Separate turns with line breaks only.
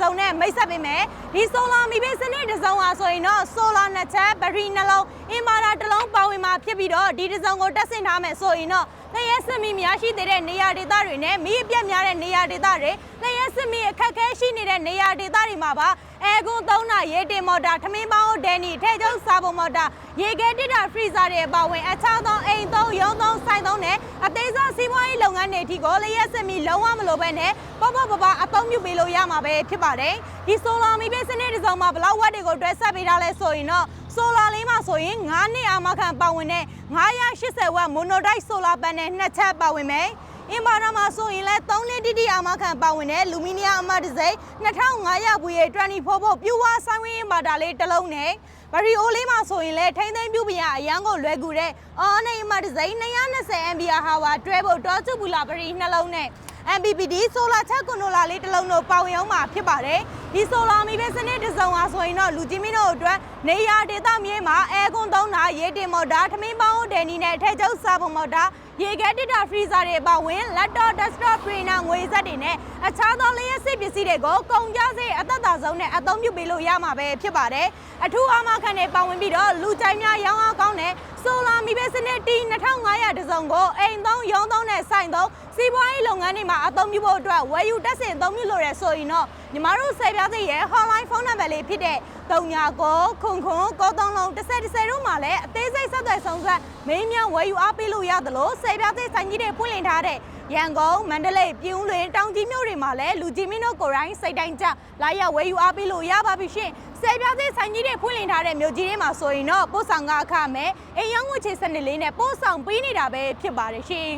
စုံနဲ့မိတ်ဆက်ပေးမယ်ဒီဆိုလာမီပေးစနစ်တစ်စုံဟာဆိုရင်တော့ဆိုလာနှစ်ချက်ဘက်ထရီနှလုံးအင်ဗာတာတစ်လုံးပါဝင်မှာဖြစ်ပြီးတော့ဒီတစ်စုံကိုတက်ဆင်ထားမယ်ဆိုရင်တော့လျှက်စစ်မီများရှိသေးတဲ့နေရာဒေသတွေနဲ့မီးအပြတ်များတဲ့နေရာဒေသတွေလျှက်စစ်မီအခက်အခဲရှိနေတဲ့နေရာဒေသတွေမှာပါအဲကွန်းသုံးတာရေတင်မော်တာထမင်းပေါင်းဒန်နီထဲကျုပ်စာပုံမော်တာရေခဲတစ်တာဖရီဇာတွေအပါဝင်အခြားသောအိမ်သုံးရုံးသုံးဆိုင်သုံးနဲ့အသေးစား စီးပွားရေးလုပ်ငန်းတွေအထိကိုလျှက်စစ်မီလုံးဝမလိုပဲနဲ့ပေါ့ပေါ့ပပအသုံးပြုပေးလို့ရမှာပဲဖြစ်ပါတယ်ဒီဆိုလာမီပေးစနစ်တစ်စုံမှာဘလောက်ဝက်တွေကိုတွဲဆက်ပေးထားလဲဆိုရင်တော့ဆိုလာလေးမှာဆိုရင်9နှစ်အာမခံပါဝင်တဲ့980ဝက်မိုနိုဒိုက်ဆိုလာပန်နယ်နှစ်ချက်ပါဝင်မယ်အင်ဘာနာမှာဆိုရင်လဲ3နှစ်တိတိအာမခံပါဝင်တဲ့လူမီနီယံအမတ်တစိ2500ဘူးရဲ့24ဖို့ပြူဝါဆိုင်ဝင်းအင်ဘာတာလေးတစ်လုံးနဲ့ ဗရီအိုလေးမှာဆိုရင်လဲထိမ့်သိမ့်ပြူပရအရန်ကိုလွယ်ကူတဲ့အော်နေအမတ်တစိ220 MBR ဟာဝါတွဲဖို့တောစုပူလာဗရီနှလုံးနဲ့ MPPD ဆိုလာချက်ကွန်ထရိုလာလေးတစ်လုံးတို့ပါဝင်အောင်မှာဖြစ်ပါတယ်ဒီဆိုလာမီပဲစနစ်တစ်စုံဟာဆိုရင်တော့လူကြီးမင်းတို့အတွက်နေရာဒေသမြေမှာအဲကွန်သုံးတာရေတင်မော်တာထမင်းပေါင်းဒယ်နီနဲ့ထဲကျုပ်စာပုံမော်တာ ရေခဲတစ်တာဖရီဇာတွေပါဝင် laptop desktop printer ငွေစက်တွေနဲ့အခြားသောလျှက်စစ်ပစ္စည်းတွေကိုကုန်ကြစေအသက်သာဆုံးနဲ့အသုံးပြုပေးလို့ရမှာပဲဖြစ်ပါတယ်အထူးအားမခံနဲ့ပါဝင်ပြီးတော့လူကြိုက်များရောင်းအားကောင်းတဲ့ဆိုလာမီပဲစနစ်တီ2500တစုံကိုအိမ်သုံးရုံးသုံးနဲ့ဆိုင်သုံး စီးပွားရေးလုပ်ငန်းတွေမှာအသုံးပြုဖို့အတွက်ဝယ်ယူတက်ဆင်အသုံးပြုလို့ရဆိုရင်တော့ညီမတို့ဆယ်ပြားသိရဲ့ hotline ဖုန်းနံပါတ်လေးဖြစ်တဲ့39ခွန်ခွန်93လုံး10 10တို့မှာလည်းအသေးစိတ်ဆက်သွယ်ဆောင်ဆက်မင်းမြန်ဝယ်ယူအားပေးလို့ရသလိုဆယ်ပြားသိဆိုင်ကြီးတွေဖွင့်လှစ်ထားတဲ့ရန်ကုန်မန္တလေးပြင်းဦးလွင်တောင်ကြီးမြို့တွေမှာလည်းလူကြီးမင်းတို့ကိုယ်တိုင်စိတ်တိုင်းကြလာရောက်ဝယ်ယူအားပေးလို့ရပါပြီရှင်ဆယ်ပြားသိဆိုင်ကြီးတွေဖွင့်လှစ်ထားတဲ့မြို့ကြီးတွေမှာဆိုရင်တော့ပို့ဆောင်ကအခမဲ့အိမ်ရောင်းငွေချေစနစ်လေးနဲ့ပို့ဆောင်ပေးနေတာပဲဖြစ်ပါတယ်ရှင်